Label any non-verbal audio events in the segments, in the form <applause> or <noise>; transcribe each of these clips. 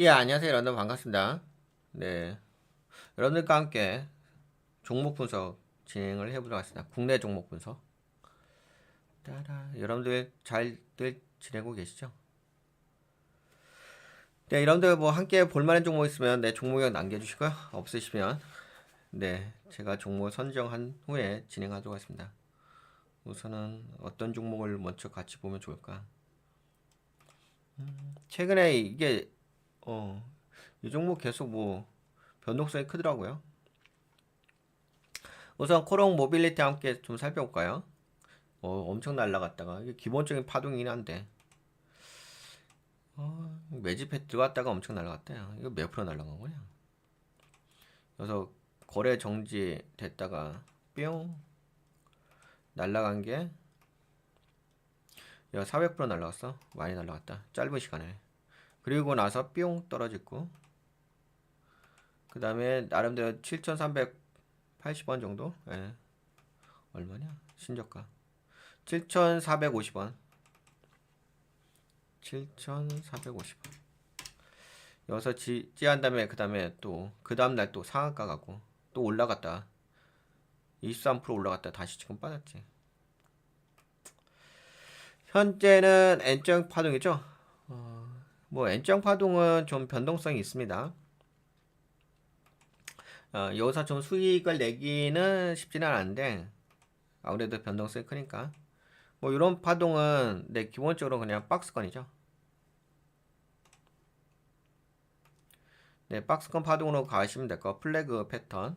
예, 안녕하세요. 여러분 반갑습니다. 네. 여러분들과 함께 종목 분석 진행을 해보도록 하겠습니다. 국내 종목 분석. 따라. 여러분들 잘들 지내고 계시죠? 네, 여러분들 뭐 함께 볼만한 종목 있으면 내 종목에 남겨주시고요. 없으시면 네, 제가 종목 선정한 후에 진행하도록 하겠습니다. 우선은 어떤 종목을 먼저 같이 보면 좋을까? 음, 최근에 이게 어, 이 종목 계속 뭐 변동성이 크더라고요. 우선 코롱 모빌리티 함께 좀 살펴볼까요? 어, 엄청 날라갔다가 이게 기본적인 파동이긴 한데 어, 매집해 들어갔다가 엄청 날라갔대요. 이거 몇 프로 날라간 거냐? 그래서 거래 정지 됐다가 뿅 날라간 게 야, 400% 날라갔어. 많이 날라갔다. 짧은 시간에. 그리고 나서 뿅 떨어졌고 그 다음에 나름대로 7,380원 정도? 예. 얼마냐? 신저가. 7,450원. 7,450원. 여기서 지, 지한 다음에 그 다음에 또 그 다음날 또 상한가 가고 또 올라갔다. 23% 올라갔다. 다시 지금 빠졌지. 현재는 N정 파동이죠? 어, 뭐 N정 파동은 좀 변동성이 있습니다. 어, 여기서 좀 수익을 내기는 쉽지는 않은데 아무래도 변동성이 크니까 뭐 이런 파동은 네 기본적으로 그냥 박스권이죠. 네 박스권 파동으로 가시면 될 거. 플래그 패턴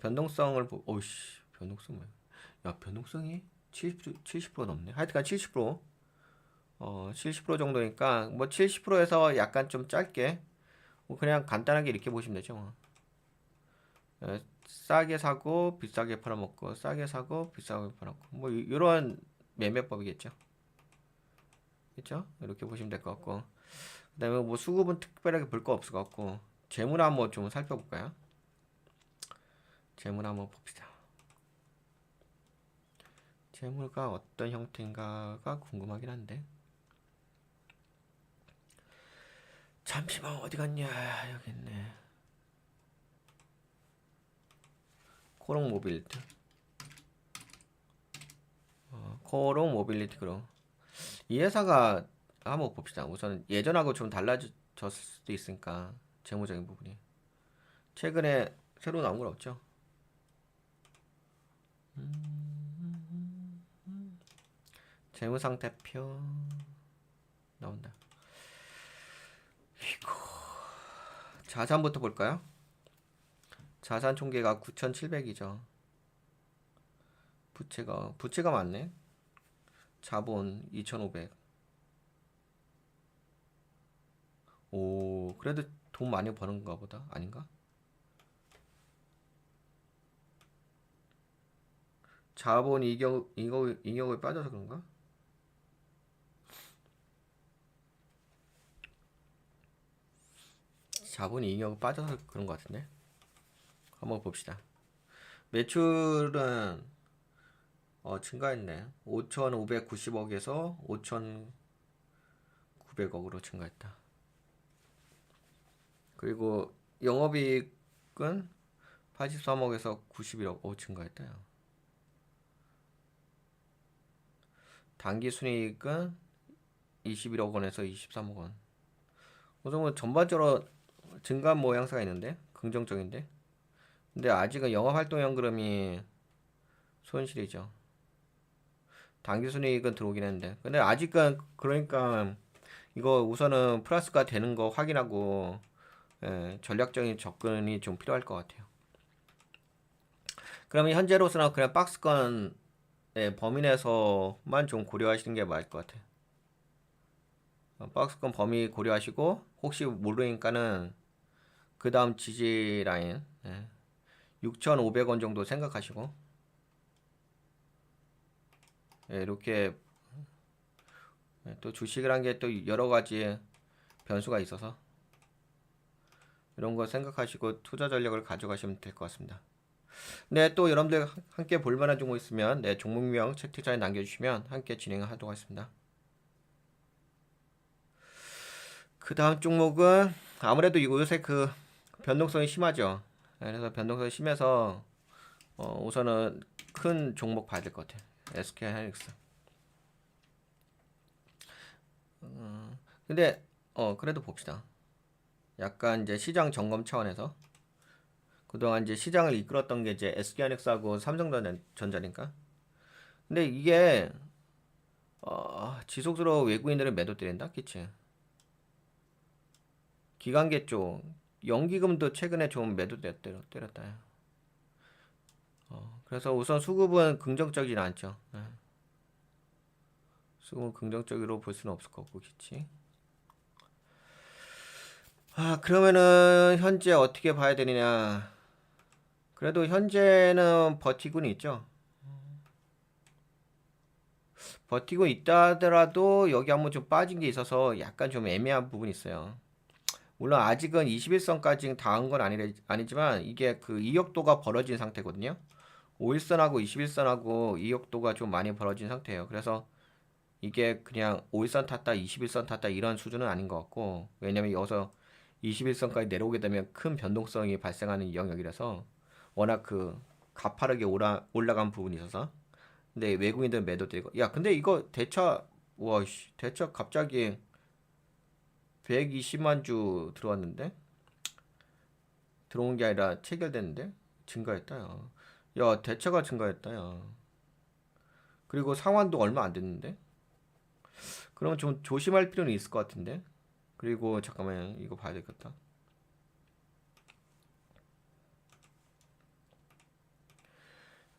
변동성을 보. 오씨 변동성 뭐야? 야 변동성이 70 70% 넘네. 하여튼간 70% 어, 70% 정도니까 뭐 70%에서 약간 좀 짧게 뭐 그냥 간단하게 이렇게 보시면 되죠. 뭐. 어, 싸게 사고 비싸게 팔아먹고 싸게 사고 비싸게 팔아먹고 뭐 이- 이런 매매법이겠죠. 그렇죠? 이렇게 보시면 될 것 같고 그다음에 뭐 수급은 특별하게 볼 거 없을 것 같고 재물 한번 좀 살펴볼까요? 재물 한번 봅시다. 재물가 어떤 형태인가가 궁금하긴 한데 잠시만 어디 갔냐 여기 있네. 코롱 모빌리티? 어, 코롱 모빌리티 그럼. 이 회사가 한번 봅시다. 우선 예전하고 좀 달라졌을 수도 있으니까 재무적인 부분이. 최근에 새로 나온 건 없죠? 재무상태표 나온다 이거 자산부터 볼까요? 자산 총계가 9,700이죠. 부채가 부채가 많네. 자본 2,500. 오, 그래도 돈 많이 버는가 보다. 아닌가? 자본 이격 이거 잉여에 빠져서 그런가? 자본이 잉여가 빠져서 그런 것 같은데? 한번 봅시다. 매출은 어 증가했네. 5,590억에서 5,900억으로 증가했다. 그리고 영업이익은 83억에서 91억 오 증가했다 야. 당기순이익은 21억 원에서 23억 원. 우선 뭐 전반적으로 증가한 모양새가 있는데? 긍정적인데? 근데 아직은 영업활동 연그림이 손실이죠. 당기순이익은 들어오긴 했는데. 근데 아직은 그러니까 이거 우선은 플러스가 되는 거 확인하고 예, 전략적인 접근이 좀 필요할 것 같아요. 그러면 현재로서는 그냥 박스권 예, 범위 내에서만 좀 고려하시는 게 맞을 것 같아요. 어, 박스권 범위 고려하시고 혹시 모르니까는 그 다음 지지 라인 예. 6,500원 정도 생각하시고 예, 이렇게 예, 또 주식을 한게또 여러 가지 변수가 있어서 이런 거 생각하시고 투자 전략을 가져가시면 될 것 같습니다. 네, 또 여러분들 함께 볼 만한 종목 있으면 네, 종목명 채팅창에 남겨주시면 함께 진행하도록 하겠습니다. 그 다음 종목은 아무래도 이거 요새 그 변동성이 심하죠. 그래서 변동성이 심해서 어, 우선은 큰 종목 봐야 될 것 같아요. SK 하이닉스. 어, 근데 어 그래도 봅시다. 약간 이제 시장 점검 차원에서 그동안 이제 시장을 이끌었던 게 이제 SK하이닉스하고 삼성전자니까. 근데 이게 어, 지속적으로 외국인들을 매도 때린다, 그치? 기관계 쪽 연기금도 최근에 좀 매도 때렸다. 어, 그래서 우선 수급은 긍정적이진 않죠. 예. 수급은 긍정적으로 볼 수는 없을 것 같고, 그치? 아, 그러면은 현재 어떻게 봐야 되느냐? 그래도 현재는 버티고는 있죠. 버티고 있다 하더라도 여기 한번 좀 빠진 게 있어서 약간 좀 애매한 부분이 있어요. 물론 아직은 21선까지 닿은 건 아니, 아니지만 이게 그 이역도가 벌어진 상태거든요. 5일선하고 21선하고 이역도가 좀 많이 벌어진 상태예요. 그래서 이게 그냥 5일선 탔다, 21선 탔다 이런 수준은 아닌 것 같고 왜냐면 여기서 21선까지 내려오게 되면 큰 변동성이 발생하는 영역이라서 워낙 그 가파르게 올라, 올라간 부분이 있어서 근데 외국인들 매도 되고 야 근데 이거 대차 와씨 대차 갑자기 120만 주 들어왔는데 들어온 게 아니라 체결됐는데 증가했다 야. 야 대차가 증가했다 야. 그리고 상환도 얼마 안 됐는데? 그럼 좀 조심할 필요는 있을 것 같은데? 그리고 잠깐만 이거 봐야 되겠다.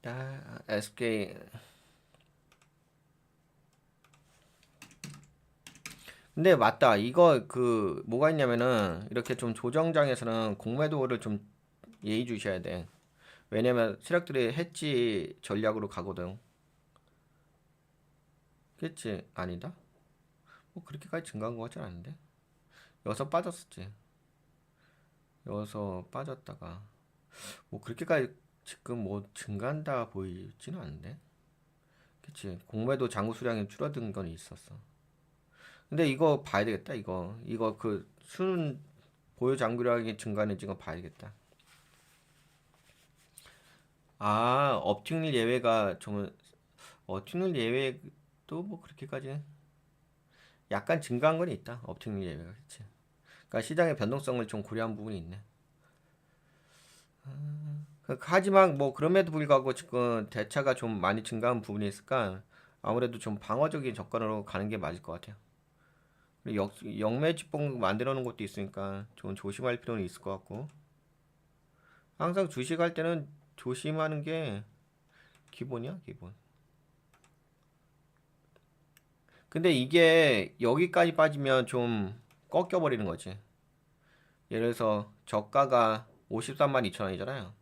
아, SK 근데 맞다. 이거 그 뭐가 있냐면은 이렇게 좀 조정장에서는 공매도를 좀 예의 주셔야 돼. 왜냐면 세력들이 해지 전략으로 가거든. 그치? 아니다. 뭐 그렇게까지 증가한 것 같진 않은데. 여기서 빠졌었지. 여기서 빠졌다가 뭐 그렇게까지 지금 뭐 증가한다 보이지는 않는데. 그치? 공매도 장구 수량이 줄어든 건 있었어. 근데 이거 봐야 되겠다 이거. 이거 그순 보유 장구량이 증가하는지 거 봐야겠다. 아 업틱률 예외가 좀 업틱률 예외도 뭐 그렇게까지 약간 증가한 건 있다 업틱률 예외가. 그치? 그러니까 시장의 변동성을 좀 고려한 부분이 있네. 그- 하지만 뭐 그럼에도 불구하고 지금 대차가 좀 많이 증가한 부분이 있을까 아무래도 좀 방어적인 접근으로 가는 게 맞을 것 같아요 역, 역매집봉 만들어 놓은 것도 있으니까 좀 조심할 필요는 있을 것 같고. 항상 주식할 때는 조심하는 게 기본이야 기본. 근데 이게 여기까지 빠지면 좀 꺾여 버리는 거지. 예를 들어서 저가가 53만 2천 원이잖아요.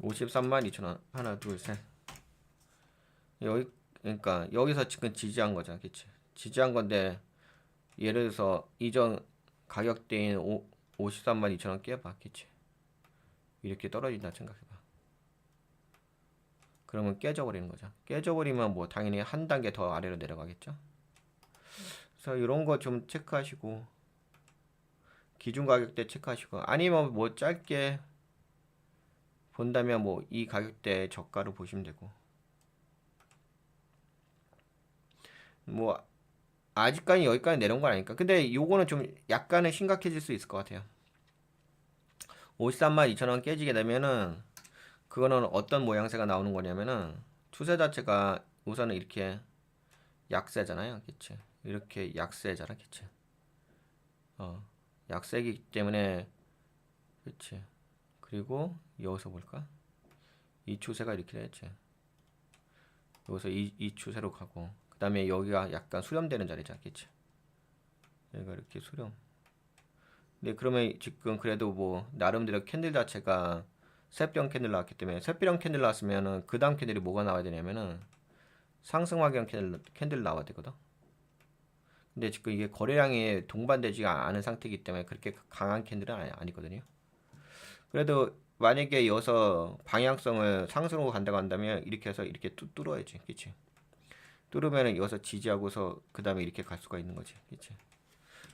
53만 2천 원. 하나 둘셋. 여기 그러니까 여기서 지금 지지한 거잖아, 그치? 지지한 건데 예를 들어서 이전 가격대인 5, 53만 2천 원 깨봐, 그치? 이렇게 떨어진다 생각해봐. 그러면 깨져버리는 거죠. 깨져버리면 뭐 당연히 한 단계 더 아래로 내려가겠죠. 그래서 이런 거 좀 체크하시고 기준 가격대 체크하시고 아니면 뭐 짧게 본다면 뭐 이 가격대 저가로 보시면 되고 뭐 아직까지 여기까지 내려온 건 아니까. 근데 요거는 좀 약간은 심각해질 수 있을 것 같아요. 53만 2천 원 깨지게 되면은 그거는 어떤 모양새가 나오는 거냐면은 추세 자체가 우선은 이렇게 약세잖아요. 그치? 이렇게 약세잖아. 그치? 어, 약세기 때문에 그치? 그리고 여기서 볼까? 이 추세가 이렇게 됐지. 여기서 이, 이 추세로 가고 그 다음에 여기가 약간 수렴되는 자리잖아 그치 여기가 이렇게 수렴. 근데 그러면 지금 그래도 뭐 나름대로 캔들 자체가 샛병 캔들 나왔기 때문에 샛병 캔들 나왔으면은 그 다음 캔들이 뭐가 나와야 되냐면은 상승화경 캔들, 캔들 나와야 되거든? 근데 지금 이게 거래량이 동반되지가 않은 상태이기 때문에 그렇게 강한 캔들은 아니, 아니거든요. 그래도 만약에 여기서 방향성을 상승으로 간다고 한다면 이렇게 해서 이렇게 뚫, 뚫어야지 그치 뚫으면은 여기서 지지하고서 그 다음에 이렇게 갈 수가 있는 거지. 그치?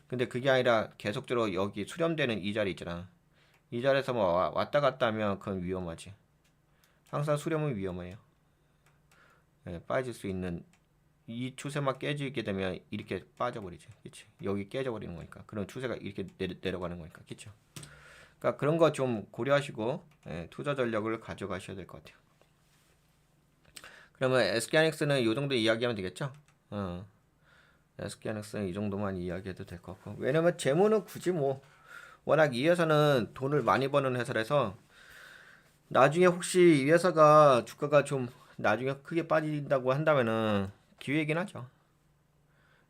근데 그게 아니라 계속적으로 여기 수렴되는 이 자리 있잖아. 이 자리에서 뭐 와- 왔다 갔다 하면 그건 위험하지. 항상 수렴은 위험해요. 예, 빠질 수 있는 이 추세만 깨지게 되면 이렇게 빠져버리지. 그치? 여기 깨져버리는 거니까. 그런 추세가 이렇게 내려, 내려가는 거니까. 그쵸? 그러니까 그런 거 좀 고려하시고 예, 투자 전략을 가져가셔야 될 것 같아요. 그러면 SK하이닉스는 이 정도 이야기하면 되겠죠? 어. SK하이닉스는 이 정도만 이야기해도 될 것 같고 왜냐면 재무는 굳이 뭐 워낙 이 회사는 돈을 많이 버는 회사라서 나중에 혹시 이 회사가 주가가 좀 나중에 크게 빠진다고 한다면은 기회이긴 하죠.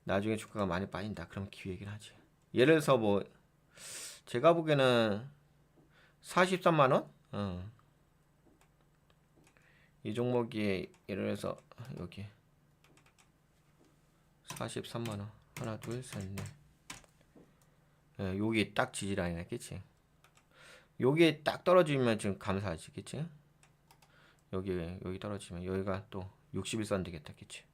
나중에 주가가 많이 빠진다. 그럼 기회이긴 하지. 예를 들어서 뭐 제가 보기에는 43만 원? 어. 이 종목이 예를 들어서 여기 43만 원. 하나, 둘, 셋, 넷. 예, 여기 딱 지지 라인이네, 그치? 여기 딱 떨어지면 지금 감사하지, 그치? 여기 여기 떨어지면 여기가 또 61선 되겠다, 그치?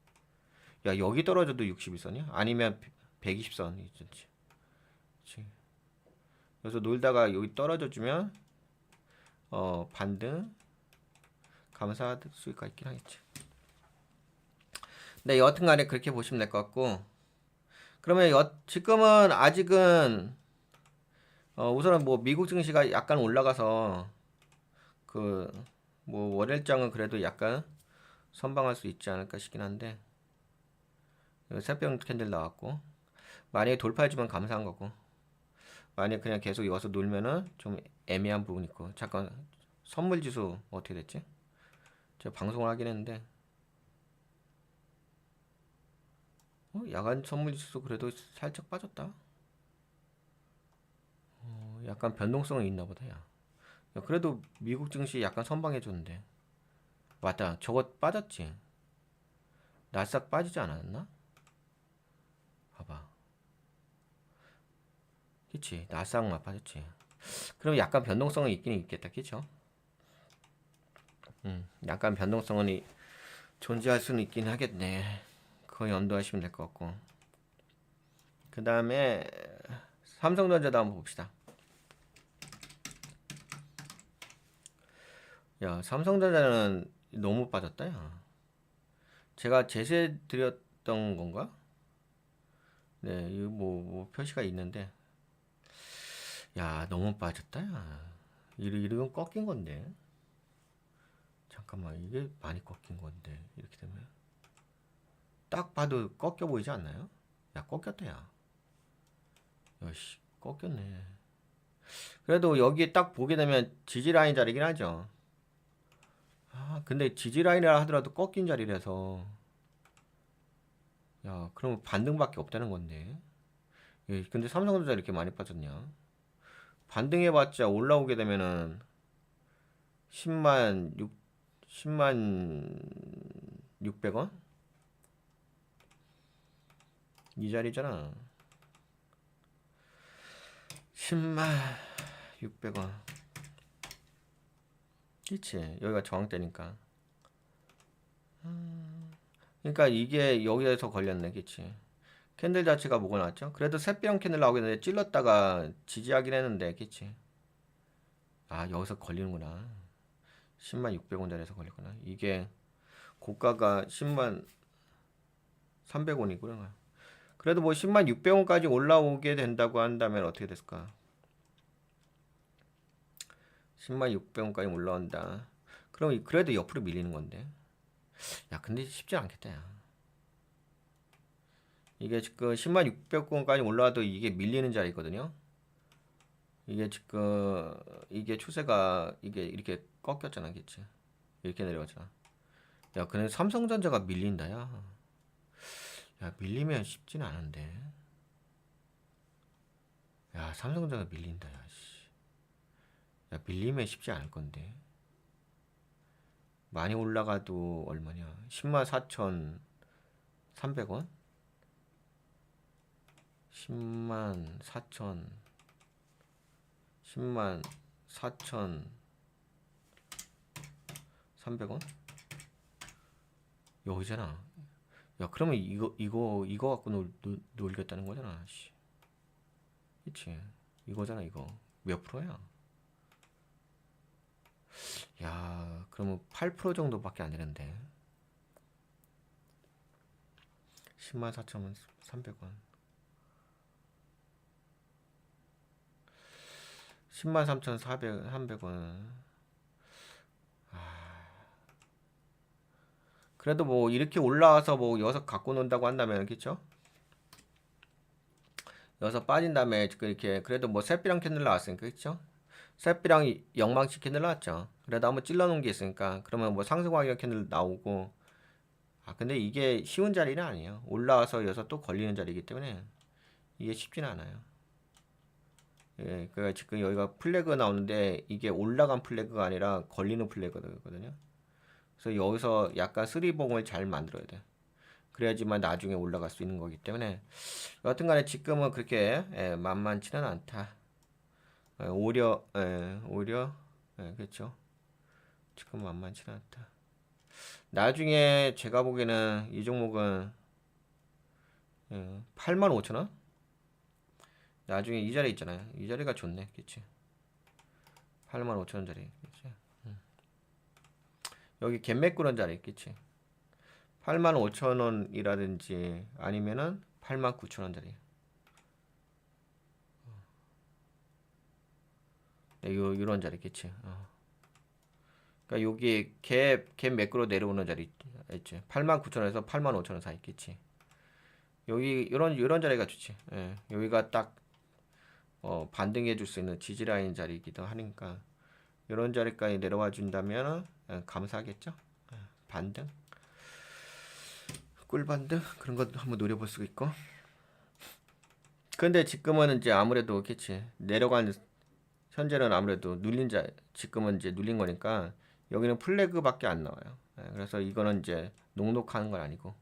야 여기 떨어져도 61선이야? 아니면 120선 있지, 그치? 그래서 놀다가 여기 떨어져 주면 어 반등 감사할 수가 있긴 하겠지. 네, 여튼간에 그렇게 보시면 될 것 같고 그러면 여, 지금은 아직은 어, 우선은 뭐 미국 증시가 약간 올라가서 그 뭐 월요일장은 그래도 약간 선방할 수 있지 않을까 싶긴 한데 여기 새벽 캔들 나왔고 만약에 돌파해주면 감사한 거고 만약에 그냥 계속 여기서 놀면은 좀 애매한 부분이 있고 잠깐 선물 지수 어떻게 됐지? 제가 방송을 하긴 했는데 어, 야간 선물 지수 그래도 살짝 빠졌다. 어, 약간 변동성이 있나 보다, 야. 야, 그래도 미국 증시 약간 선방해 줬는데. 맞다. 저거 빠졌지. 나스닥 빠지지 않았나? 봐봐. 그치. 나스닥만 빠졌지. 그럼 약간 변동성은 있긴 있겠다. 그쵸? 음, 약간 변동성은 이- 존재할 수는 있긴 하겠네. 그거 염두하시면 될 것 같고. 그 다음에 삼성전자도 한번 봅시다. 야, 삼성전자는 너무 빠졌다, 야. 제가 제세 드렸던 건가? 네, 이거 뭐, 뭐 표시가 있는데. 야, 너무 빠졌다, 야. 이러면 꺾인 건데. 잠깐만, 이게 많이 꺾인 건데. 이렇게 되면. 딱 봐도 꺾여 보이지 않나요? 야, 꺾였다, 야. 야씨, 꺾였네. 그래도 여기 딱 보게 되면 지지 라인 자리긴 하죠. 아, 근데 지지 라인이라 하더라도 꺾인 자리라서. 야, 그럼 반등밖에 없다는 건데. 예, 근데 삼성전자 이렇게 많이 빠졌냐? 반등해봤자 올라오게 되면은 10만 6 10만 600원? 이 자리잖아. 10만 600원. 그치. 여기가 저항대니까. 음, 그러니까 이게 여기에서 걸렸네. 그치. 캔들 자체가 뭐가 나왔죠? 그래도 새병 캔들 나오긴 했는데 찔렀다가 지지하긴 했는데. 그치. 아, 여기서 걸리는구나. 10만 600원짜리에서 걸렸구나. 이게 고가가 10만 300원이구나. 그래도 뭐 10만 600원까지 올라오게 된다고 한다면 어떻게 됐을까? 10만 600원까지 올라온다. 그럼 이- 그래도 옆으로 밀리는 건데. 야, 근데 쉽지 않겠다, 야. 이게 지금 10만 600원까지 올라와도 이게 밀리는 자리거든요. 이게 지금 이게 추세가 이게 이렇게 꺾였잖아, 그치? 이렇게 내려갔잖아. 야, 근데 삼성전자가 밀린다, 야. 야, 밀리면 쉽진 않은데. 야, 삼성전자가 밀린다, 야, 씨. 야, 밀리면 쉽지 않을 건데. 많이 올라가도 얼마냐? 10만 4,300원? 10만 4천 10만 4천 300원? 여기잖아. 야 그러면 이거 이거 이거 갖고 놀, 놀, 놀겠다는 거잖아 씨. 그치 이거잖아 이거 몇 프로야 야 그러면 8% 정도밖에 안 되는데 10만 4천 300원 10만 3천 400 300원 그래도 뭐 이렇게 올라와서 뭐 여섯 갖고 논다고 한다면 그쵸? 여섯 빠진 다음에 그 이렇게 그래도 뭐 셋비랑 캔들 나왔으니까 그쵸? 셋비랑 영망치 캔들 나왔죠. 그래도 한번 찔러 놓은 게 있으니까 그러면 뭐 상승광역 캔들 나오고 아 근데 이게 쉬운 자리는 아니에요. 올라와서 여섯 또 걸리는 자리이기 때문에 이게 쉽지는 않아요. 예, 그러니까 지금 여기가 플래그 나오는데 이게 올라간 플래그가 아니라 걸리는 플래그거든요. 그래서 여기서 약간 쓰리봉을 잘 만들어야 돼. 그래야지만 나중에 올라갈 수 있는 거기 때문에 여튼간에 지금은 그렇게 예, 만만치는 않다. 예, 오히려 예, 오히려 예, 그렇죠. 지금 만만치는 않다. 나중에 제가 보기에는 이 종목은 예, 8만 5천 원? 나중에 이 자리 있잖아요. 이 자리가 좋네, 그치? 8만 5천 원짜리, 그치? 여기 갭매꾸런 자리 있겠지. 8만 5천 원이라든지 아니면은 8만 9천 원짜리. 네, 요 요런 자리 있겠지. 어. 그러니까 여기 갭, 갭 매꾸로 내려오는 자리 있지. 8만 9천 원에서 8만 5천 원 사이 있겠지. 여기 이런 이런 자리가 좋지. 예. 여기가 딱 어, 반등해 줄 수 있는 지지 라인 자리이기도 하니까 이런 자리까지 내려와 준다면 어, 감사하겠죠. 어, 반등, 꿀 반등 그런 것도 한번 노려볼 수 있고. 근데 지금은 이제 아무래도 그렇지 내려간 현재는 아무래도 눌린 자 지금은 이제 눌린 거니까 여기는 플래그밖에 안 나와요. 예, 그래서 이거는 이제 녹록하는 건 아니고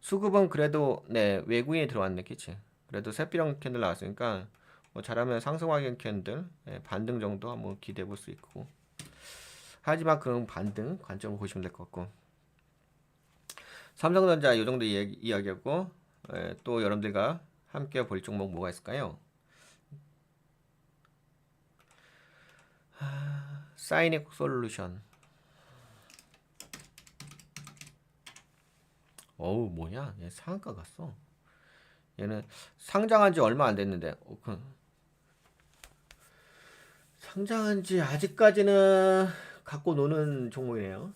수급은 그래도 네 외국인이 들어왔네, 그치? 그래도 새비령 캔들 나왔으니까 뭐 잘하면 상승화경 캔들 예, 반등 정도 한번 기대해 볼 수 있고. 하지만 그런 반등 관점을 보시면 될 것 같고. 삼성전자 이 정도 이야기, 이야기하고 예, 또 여러분들과 함께 볼 종목 뭐가 있을까요? 하, 사이닉 솔루션. 어우 뭐냐? 얘 상한가 갔어. 얘는 상장한 지 얼마 안 됐는데 어, 그, 상장한 지 아직까지는 갖고 노는 종목이네요.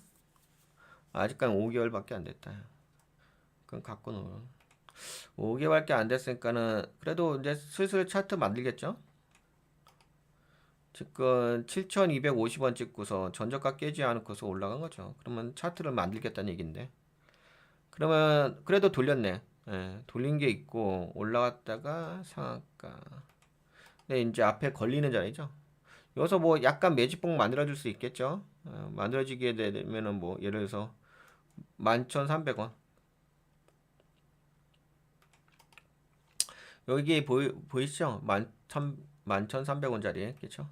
아직까지 5개월밖에 안 됐다. 그럼 갖고 노는. 5개월밖에 안 됐으니까는 그래도 이제 슬슬 차트 만들겠죠? 지금 7,250원 찍고서 전저가 깨지 않고서 올라간 거죠. 그러면 차트를 만들겠다는 얘긴데. 그러면 그래도 돌렸네. 예, 돌린 게 있고 올라갔다가 상한가. 근데 이제 앞에 걸리는 자리죠. 여기서 뭐 약간 매집봉 만들어줄 수 있겠죠. 어, 만들어지게 되면은 뭐 예를 들어서 11,300원. 여기 보이, 보이시죠? 11,300원짜리. 그쵸?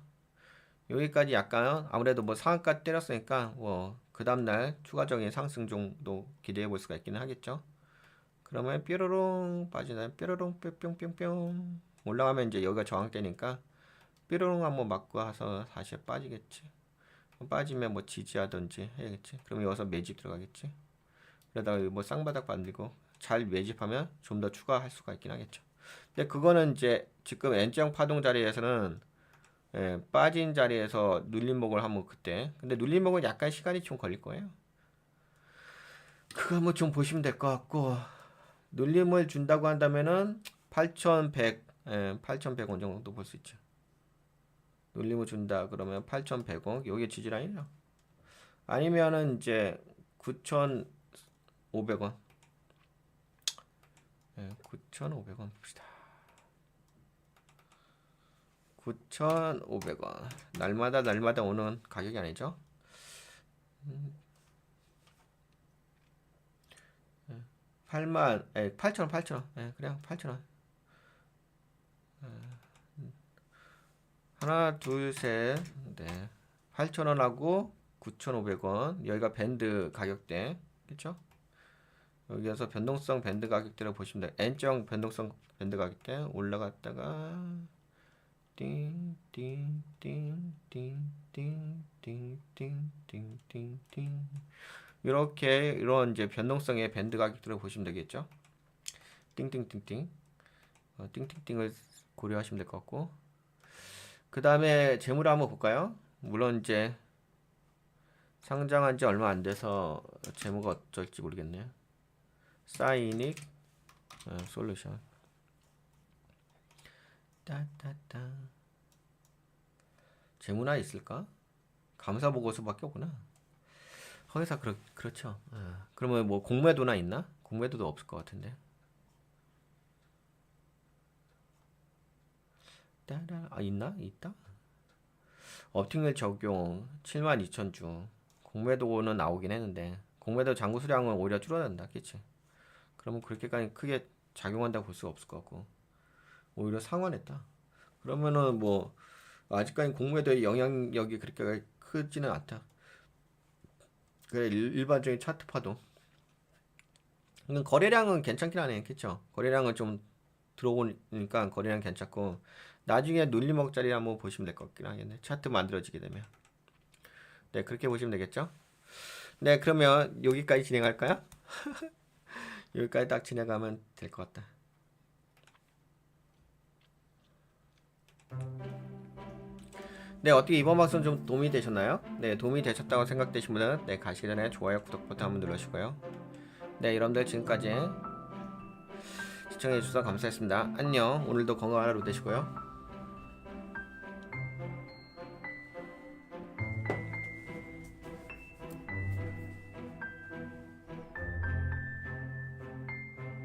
여기까지 약간 아무래도 뭐 상한가 때렸으니까 뭐 그 다음날 추가적인 상승 정도 기대해 볼 수가 있기는 하겠죠. 그러면 뾰로롱 빠지나요? 뾰로롱 뿅뿅뿅뿅 올라가면 이제 여기가 저항대니까 뾰로롱 한번 맞고 와서 다시 빠지겠지. 빠지면 뭐 지지하든지 해야겠지. 그럼 여기서 매집 들어가겠지. 그러다가 뭐 쌍바닥 만들고 잘 매집하면 좀 더 추가할 수가 있긴 하겠죠. 근데 그거는 이제 지금 N자형 파동 자리에서는 예, 빠진 자리에서 눌림목을 하면 그때 근데 눌림목은 약간 시간이 좀 걸릴 거예요. 그거 한번 좀 보시면 될 것 같고 눌림을 준다고 한다면은 8,100 예, 8,100원 정도 볼 수 있죠. 눌림을 준다 그러면 8,100원 여기 지지라인이요. 아니면은 이제 9,500원. 예, 9,500원 봅시다. 9,500원. 날마다 날마다 오는 가격이 아니죠? 음. 8만, 에, 8,000원, 8,000원. 예, 그냥 8,000원. 하나, 둘, 셋, 네. 8,000원하고 9,500원. 여기가 밴드 가격대. 그쵸? 여기에서 변동성 밴드 가격대를 보시면 돼요. N정 변동성 밴드 가격대 올라갔다가 띵띵띵띵띵띵띵띵띵띵 이렇게 이런 이제 변동성의 밴드 가격대를 보시면 되겠죠. 띵띵띵띵 어, 띵띵띵을 고려하시면 될 것 같고 그 다음에 재물 한번 볼까요? 물론 이제 상장한 지 얼마 안 돼서 재무가 어쩔지 모르겠네요. 사이닉 어, 솔루션 따따따 재무나 있을까? 감사 보고서밖에 없구나. 허회사 그렇 그렇죠. 어, 그러면 뭐 공매도나 있나? 공매도도 없을 것 같은데. 따라 아 있나? 있다. 업팅률 적용 72,000주. 공매도는 나오긴 했는데 공매도 잔고 수량은 오히려 줄어든다. 그치? 그러면 그렇게까지 크게 작용한다고 볼 수가 없을 것 같고 오히려 상환했다. 그러면은 뭐 아직까지 공매도의 영향력이 그렇게 크지는 않다. 그래 일- 일반적인 차트 파도. 거래량은 괜찮긴 하네, 그쵸? 거래량은 좀 들어오니까 거래량 괜찮고 나중에 눌림목자리 한번 보시면 될 것 같긴 하겠네. 차트 만들어지게 되면. 네, 그렇게 보시면 되겠죠? 네, 그러면 여기까지 진행할까요? <laughs> 여기까지 딱 진행하면 될 것 같다. 네, 어떻게 이번 방송 좀 도움이 되셨나요? 네, 도움이 되셨다고 생각되신 분은 네, 가시기 전에 좋아요, 구독 버튼 한번 눌러주시고요. 네, 여러분들 지금까지 시청해주셔서 감사했습니다. 안녕. 오늘도 건강한 하루 되시고요.